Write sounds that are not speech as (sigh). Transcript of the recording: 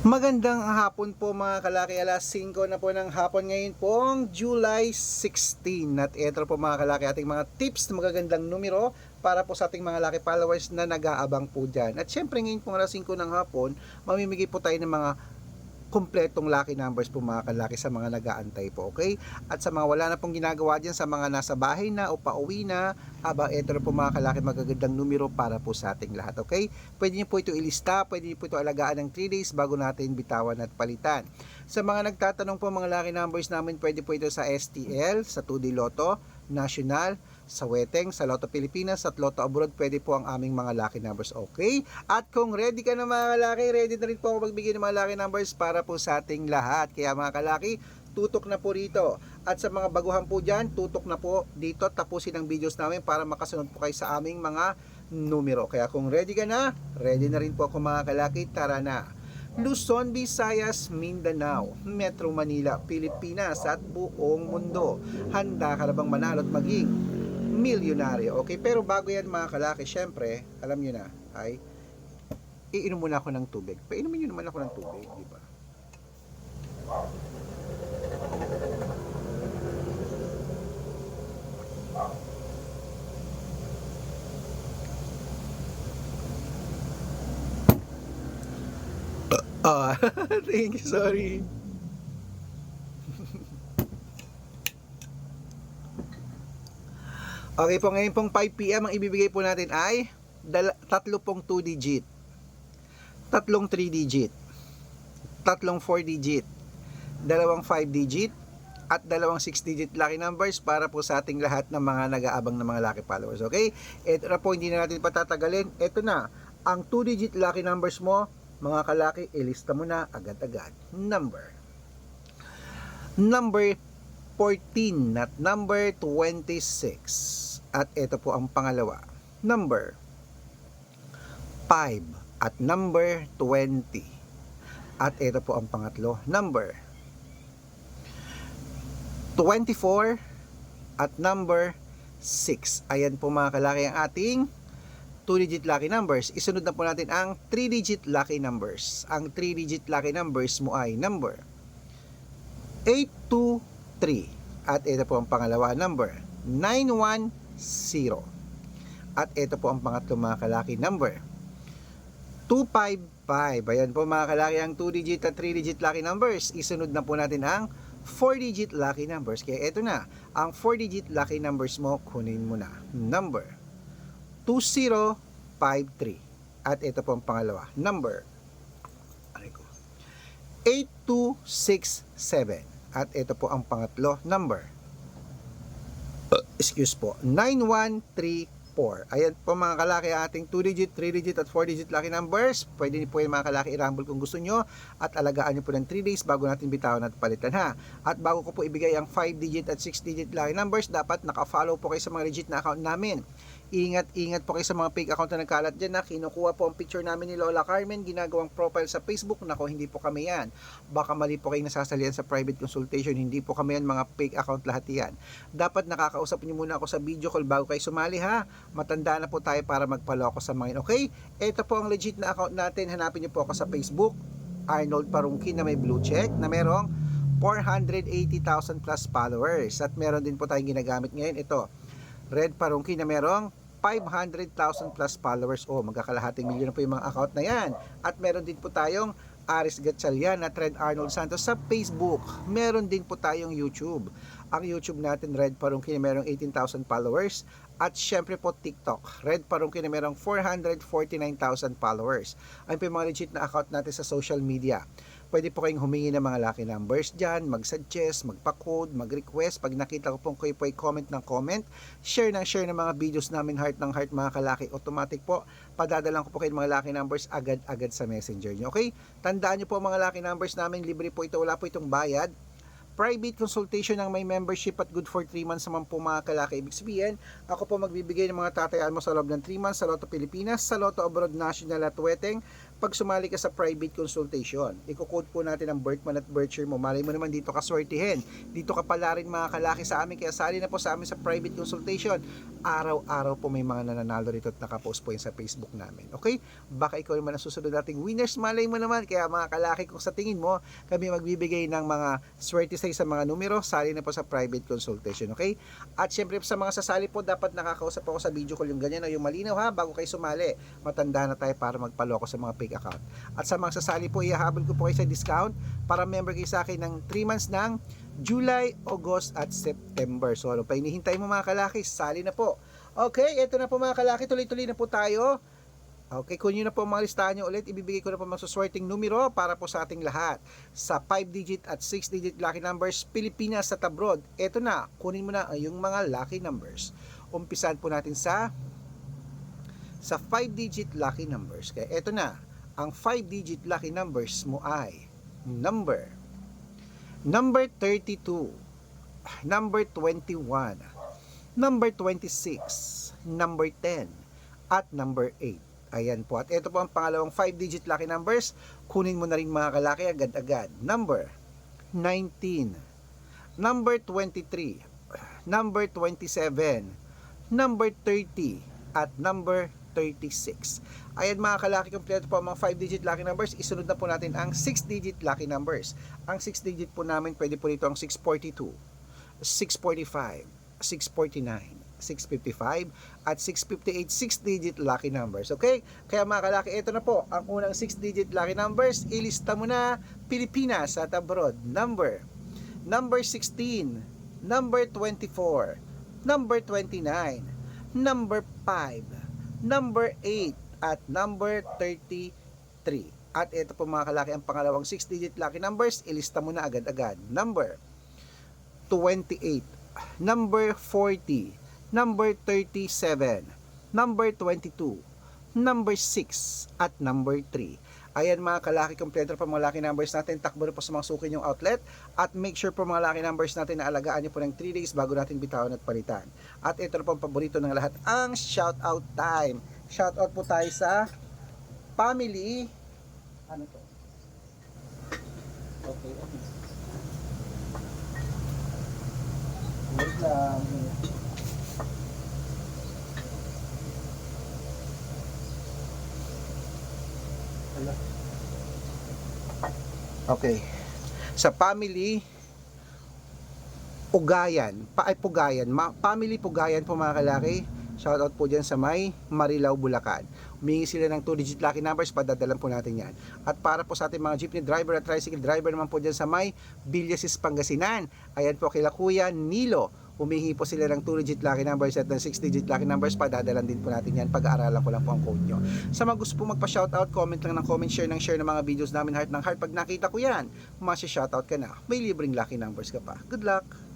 Magandang hapon po mga kalaki, alas 5 na po ng hapon ngayon pong July 16 at ito po mga kalaki ating mga tips na magagandang numero para po sa ating mga laki followers na nag-aabang po dyan. At syempre ngayon pong alas 5 ng hapon, mamimigay po tayo ng mga kumpletong lucky numbers po mga kalaki sa mga nag-aantay po, okay? At sa mga wala na pong ginagawa dyan, sa mga nasa bahay na o pauwi na, aba, ito na po mga kalaki magagandang numero para po sa ating lahat, okay? Pwede niyo po ito ilista, pwede niyo po ito alagaan ng 3 days bago natin bitawan at palitan. Sa mga nagtatanong po mga lucky numbers namin, pwede po ito sa STL, sa 2D Lotto, National, sa Weteng, sa Lotto Pilipinas at Lotto Abroad, pwede po ang aming mga lucky numbers. Okay? At kung ready ka na mga kalaki, ready na rin po ako magbigay ng mga lucky numbers para po sa ating lahat. Kaya mga kalaki, tutok na po rito. At sa mga baguhan po dyan, tutok na po dito. Tapusin ang videos namin para makasunod po kayo sa aming mga numero. Kaya kung ready ka na, ready na rin po ako mga kalaki, tara na. Luzon, Visayas, Mindanao, Metro Manila, Pilipinas at buong mundo. Handa ka na bang manalo at maging milyonaryo? Okay, pero bago yan mga kalaki, syempre, alam nyo na, ay iinom muna ako ng tubig. Painumin nyo naman ako ng tubig, di ba? Ah, (laughs) thank you, sorry. Okay po, ngayon pong 5pm, ang ibibigay po natin ay dal- tatlo pong 2 digit, tatlong 3 digit, tatlong 4 digit, dalawang 5 digit, at dalawang 6 digit lucky numbers para po sa ating lahat ng mga nag-aabang ng mga lucky followers. Okay? Ito na po, hindi na natin patatagalin. Ito na, ang 2 digit lucky numbers mo, mga kalaki, ilista mo na agad-agad. Number. Number 14 at number 26. At ito po ang pangalawa. Number 5 at number 20. At ito po ang pangatlo. Number 24 at number 6. Ayan po mga kalaki ang ating 2-digit lucky numbers. Isunod na po natin ang 3-digit lucky numbers. Ang 3-digit lucky numbers mo ay number 823. At ito po ang pangalawa number 910. At ito po ang pangatlo mga kalaki number 255. Ayan po mga kalaki ang 2-digit at 3-digit lucky numbers. Isunod na po natin ang 4-digit lucky numbers. Kaya ito na, ang 4-digit lucky numbers mo, kunin mo na. Number 2053. At ito po ang pangalawa. Number aray ko, 8267. At ito po ang pangatlo. Number excuse po, 9134. Ayan po mga kalaki ating 2-digit, 3-digit at 4-digit lucky numbers. Pwede niyo po yung mga kalaki i-rumble kung gusto nyo at alagaan nyo po ng 3 days bago natin bitawan at palitan ha. At bago ko po ibigay ang 5-digit at 6-digit lucky numbers, dapat naka-follow po kayo sa mga legit na account namin. Ingat-ingat po kayo sa mga fake account na nagkalat dyan na kinukuha po ang picture namin ni Lola Carmen, ginagawang profile sa Facebook. Nako, hindi po kami yan. Baka mali po kayo nasasalihan sa private consultation. Hindi po kami yan, mga fake account lahat yan. Dapat nakakausap niyo muna ako sa video call bago kayo sumali ha. Matanda na po tayo para magpaloko sa mga yun. Okay? Ito po ang legit na account natin. Hanapin niyo po ako sa Facebook. Arnold Parungki na may blue check na merong 480,000 plus followers. At meron din po tayong ginagamit ngayon. Ito, Red Parungki na merong 500,000 plus followers. Oh, magkakalahating milyon na po yung mga account na yan. At meron din po tayong Aris Gatchalian at Red Arnold Santos sa Facebook. Meron din po tayong YouTube. Ang YouTube natin, Red Parungki na merong 18,000 followers. At syempre po TikTok, Red Parungki na merong 449,000 followers. Ayun po yung mga legit na account natin sa social media. Pwede po kayong humingi ng mga lucky numbers dyan, mag-suggest, magpa-code, mag-request. Pag nakita ko pong kayo po ay comment ng comment, share ng share ng mga videos namin heart ng heart mga kalaki. Automatic po, padadalang ko po kayo ng mga lucky numbers agad-agad sa messenger nyo. Okay? Tandaan nyo po mga lucky numbers namin, libre po ito, wala po itong bayad private consultation ng may membership at good for 3 months naman po mga kalaki. Ibig sabihin, ako po magbibigay ng mga tatayaan mo sa loob ng 3 months sa Lotto Pilipinas, sa Lotto Abroad National at Weteng pag sumali ka sa private consultation. Iko-code po natin ang birth month at birth mo. Malay mo naman dito ka swertihin. Dito ka pala rin mga kalaki sa amin. Kaya sali na po sa amin sa private consultation. Araw-araw po may mga nananalo rito at nakapost po yun sa Facebook namin. Okay? Baka ikaw naman ang susunod nating winners. Malay mo naman. Kaya mga kalaki, kung sa tingin mo, kami magbibigay ng mga swerte sa sa mga numero, sali na po sa private consultation. Okay? At syempre sa mga sasali po, dapat nakakausap ako sa video call yung ganyan o yung malinaw ha, bago kayo sumali. Matanda na tayo para magpaloko sa mga fake account. At sa mga sasali po, ihahabol ko po kayo sa discount para member kayo sa akin ng 3 months ng July, August at September. So ano pa hinihintay mo mga kalaki, sali na po. Okay, eto na po mga kalaki, tuloy-tuloy na po tayo. Okay, kung yun na po mga listahan nyo ulit, ibibigay ko na po mga suswerteng numero para po sa ating lahat. Sa 5-digit at 6-digit lucky numbers, Pilipinas at abroad. Eto na, kunin mo na yung mga lucky numbers. Umpisan po natin sa sa 5-digit lucky numbers. Kaya eto na, ang 5-digit lucky numbers mo ay number number 32 number 21 number 26 number 10 at number 8 ayan po. At ito po ang pangalawang 5-digit lucky numbers. Kunin mo na rin mga kalaki agad-agad. Number 19 number 23 number 27 number 30 at number 36. Ayan mga kalaki, kompleto po ang mga 5-digit lucky numbers. Isunod na po natin ang 6-digit lucky numbers. Ang 6-digit po namin, pwede po dito ang 642, 645, 649, 655, at 658 6-digit lucky numbers. Okay? Kaya mga kalaki, ito na po ang unang 6-digit lucky numbers. Ilista mo na Pilipinas at abroad. Number, number 16, number 24, number 29, number 5, number 8 at number 33. At ito po mga kalaki ang pangalawang 6-digit lucky numbers, ilista mo na agad-agad. Number 28, number 40, number 37, number 22, number 6, at number 3. Ayan mga kalaki, kompleto pa mga lucky numbers natin. Takbo na po sa mga suki yung outlet. At make sure po mga lucky numbers natin na alagaan nyo po ng 3 days bago natin bitawan at palitan. At ito na po ang paborito ng lahat, ang shout out time. Shout out po tayo sa family. Ano to? Okay. okay. Wait lang. Okay. Sa family Pugayan, pa ay Pugayan, ma, family Pugayan po mga kalaki. Shoutout po dyan sa may Marilao, Bulacan. Humingi sila ng 2-digit lucky numbers, padadalan po natin yan. At para po sa ating mga jeepney driver at tricycle driver naman po dyan sa may Villasis, Pangasinan. Ayan po kila Kuya Nilo. Humingi po sila ng 2-digit lucky numbers at ng 6-digit lucky numbers, padadalan din po natin yan. Pag-aaralan ko lang po ang code nyo. Sa mga gusto po magpa-shoutout, comment lang ng comment, share ng share ng mga videos namin heart ng heart. Pag nakita ko yan, masya-shoutout ka na. May libreng lucky numbers ka pa. Good luck!